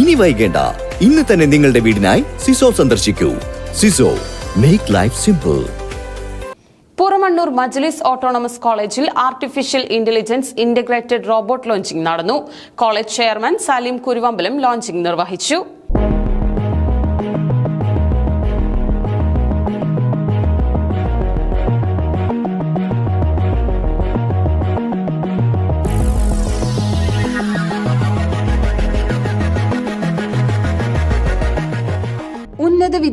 ഇനി വൈകേണ്ട. ഇന്ന് തന്നെ നിങ്ങളുടെ വീടിനായി സിസോ സന്ദർശിക്കൂ. സിസോ make life simple Puramannur Majlis autonomous കോളേജിൽ artificial intelligence integrated robot launching നടന്നു. College chairman Saleem Kuruvambalam launching നിർവഹിച്ചു.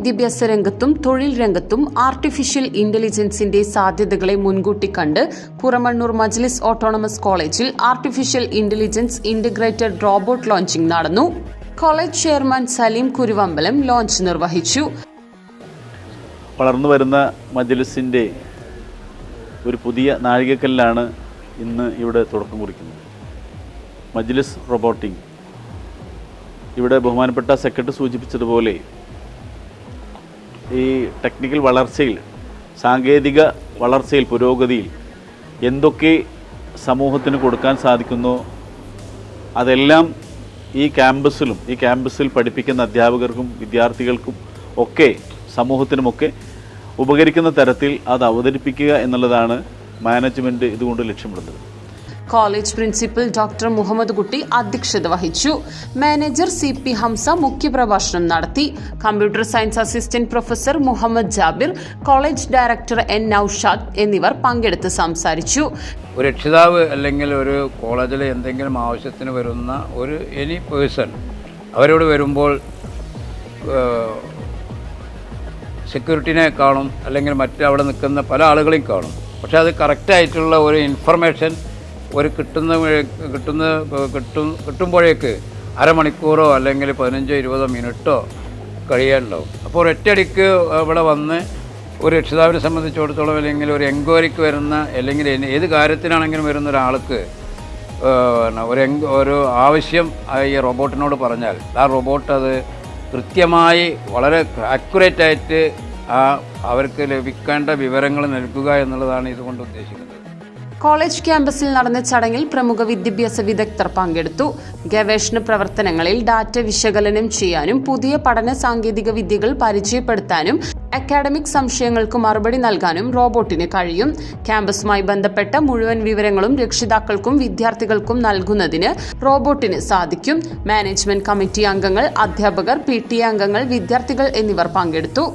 വിദ്യാഭ്യാസ രംഗത്തും തൊഴിൽ രംഗത്തും ആർട്ടിഫിഷ്യൽ ഇന്റലിജൻസിന്റെ സാധ്യതകളെ മുൻകൂട്ടി കണ്ട് പുറമണ്ണൂർ മജ്ലിസ് ഓട്ടോണമസ് കോളേജിൽ artificial intelligence integrated robot launching നടന്നു. College chairman Saleem Kuruvambalam launch നിർവഹിച്ചു. വളർന്നു വരുന്ന മജ്ലിസിന്റെ ഒരു പുതിയ നാഴികക്കല്ലാണ് ഇന്ന് ഇവിടെ തുടക്കം കുറിക്കുന്നത്. മജ്ലിസ് റോബോട്ടിംഗ്. ഇവിടെ ബഹുമാനപ്പെട്ട സെക്രട്ടറി സൂചിപ്പിച്ചതുപോലെ ഈ ടെക്നിക്കൽ വളർച്ചയിൽ സാങ്കേതിക വളർച്ചയിൽ പുരോഗതിയിൽ എന്തൊക്കെ സമൂഹത്തിന് കൊടുക്കാൻ സാധിക്കുന്നു അതെല്ലാം ഈ ക്യാമ്പസിലും ഈ ക്യാമ്പസിൽ പഠിപ്പിക്കുന്ന അധ്യാപകർക്കും വിദ്യാർത്ഥികൾക്കും ഒക്കെ സമൂഹത്തിനുമൊക്കെ ഉപകരിക്കുന്ന തരത്തിൽ അത് അവതരിപ്പിക്കുക എന്നുള്ളതാണ് മാനേജ്മെന്റ് ഇതുകൊണ്ട് ലക്ഷ്യമിടുന്നത്. കോളേജ് പ്രിൻസിപ്പൽ ഡോക്ടർ മുഹമ്മദ് കുട്ടി അധ്യക്ഷത വഹിച്ചു. മാനേജർ സി പി ഹംസ മുഖ്യപ്രഭാഷണം നടത്തി. Computer science assistant professor Muhammad Jabir college director N Naushad എന്നിവർ പങ്കെടുത്ത് സംസാരിച്ചു. ഒരു രക്ഷിതാവ് അല്ലെങ്കിൽ ഒരു കോളേജിൽ എന്തെങ്കിലും ആവശ്യത്തിന് വരുന്ന ഒരു എനി പേഴ്സൺ അവരോട് വരുമ്പോൾ സെക്യൂരിറ്റിനെ കാണും അല്ലെങ്കിൽ മറ്റ് അവിടെ നിൽക്കുന്ന പല ആളുകളെയും കാണും. പക്ഷേ അത് കറക്റ്റായിട്ടുള്ള ഒരു ഇൻഫർമേഷൻ ഒരു കിട്ടുന്ന കിട്ടുന്ന കിട്ടും കിട്ടുമ്പോഴേക്ക് അരമണിക്കൂറോ അല്ലെങ്കിൽ പതിനഞ്ചോ ഇരുപതോ മിനിറ്റോ കഴിയാനുണ്ടാവും. അപ്പോൾ ഒരൊറ്റയടിക്ക് ഇവിടെ വന്ന് ഒരു രക്ഷിതാവിനെ സംബന്ധിച്ചിടത്തോളം അല്ലെങ്കിൽ ഒരു എൻക്വയറിക്ക് വരുന്ന അല്ലെങ്കിൽ ഏത് കാര്യത്തിനാണെങ്കിലും വരുന്ന ഒരാൾക്ക് ഒരു ഒരു ആവശ്യം ഈ റോബോട്ടിനോട് പറഞ്ഞാൽ ആ റോബോട്ട് അത് കൃത്യമായി വളരെ ആക്യുറേറ്റ് ആയിട്ട് ആ അവർക്ക് ലഭിക്കേണ്ട വിവരങ്ങൾ നൽകുക എന്നുള്ളതാണ് ഇതുകൊണ്ട് ഉദ്ദേശിക്കുന്നത്. കോളേജ് ക്യാമ്പസിൽ നടന്ന ചടങ്ങിൽ പ്രമുഖ വിദ്യാഭ്യാസ വിദഗ്ധർ പങ്കെടുത്തു. ഗവേഷണ പ്രവർത്തനങ്ങളിൽ ഡാറ്റ വിശകലനം ചെയ്യാനും പുതിയ പഠന സാങ്കേതിക വിദ്യകൾ പരിചയപ്പെടുത്താനും അക്കാഡമിക് സംശയങ്ങൾക്ക് മറുപടി നൽകാനും റോബോട്ടിന് കഴിയും. ക്യാമ്പസുമായി ബന്ധപ്പെട്ട മുഴുവൻ വിവരങ്ങളും രക്ഷിതാക്കൾക്കും വിദ്യാർത്ഥികൾക്കും നൽകുന്നതിന് റോബോട്ടിന് സാധിക്കും. മാനേജ്മെന്റ് കമ്മിറ്റി അംഗങ്ങൾ അധ്യാപകർ പി അംഗങ്ങൾ വിദ്യാർത്ഥികൾ എന്നിവർ പങ്കെടുത്തു.